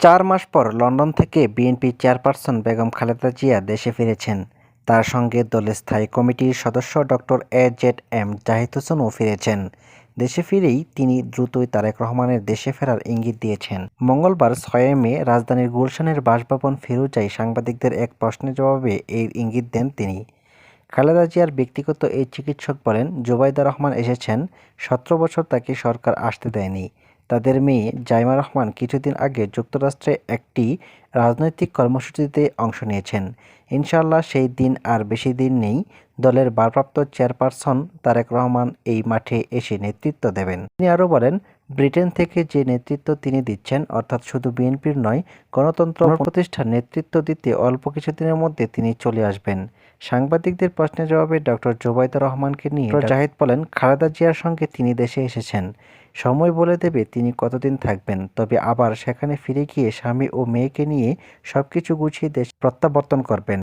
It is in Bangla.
চার মাস পর লন্ডন থেকে বিএনপি চেয়ারপারসন বেগম খালেদা জিয়া দেশে ফিরেছেন। তার সঙ্গে দলের স্থায়ী কমিটির সদস্য doctor A Z M Jahid হোসেনও ফিরেছেন। দেশে ফিরেই তিনি দ্রুতই তারেক রহমানের দেশে ফেরার ইঙ্গিত দিয়েছেন। মঙ্গলবার ছয় মে রাজধানীর গুলশানের বাসভবন ফিরোজায় সাংবাদিকদের এক প্রশ্নের জবাবে এই ইঙ্গিত দেন তিনি। খালেদা জিয়ার ব্যক্তিগত এই চিকিৎসক বলেন, জুবাইদা রহমান এসেছেন, সতেরো বছর তাকে সরকার আসতে দেয়নি। তাদের মেয়ে জাইমা রহমান কিছুদিন আগে যুক্তরাষ্ট্রে একটি রাজনৈতিক কর্মসূচিতে অংশ নিয়েছেন। ইনশাল্লাহ সেই দিন আর বেশি দিন নেই দলের ভারপ্রাপ্ত চেয়ারপারসন তারেক রহমান এই মাঠে এসে নেতৃত্ব দেবেন। তিনি আরও বলেন ব্রিটেন থেকে যে নেতৃত্ব তিনি দিচ্ছেন, অর্থাৎ শুধু বিএনপির নয়, গণতন্ত্র প্রতিষ্ঠার নেতৃত্ব দিতে অল্প কিছুদিনের মধ্যে তিনি চলে আসবেন। সাংবাদিকদের প্রশ্নের জবাবে ডক্টর জোবাইদা রহমানকে নিয়ে জাহিদ বলেন, খালেদা জিয়ার সঙ্গে তিনি দেশে এসেছেন। সময় বলে দেবে তিনি কতদিন থাকবেন, তবে আবার সেখানে ফিরে গিয়ে স্বামী ও মেয়েকে নিয়ে সবকিছু গুছিয়ে দেশ প্রত্যাবর্তন করবেন।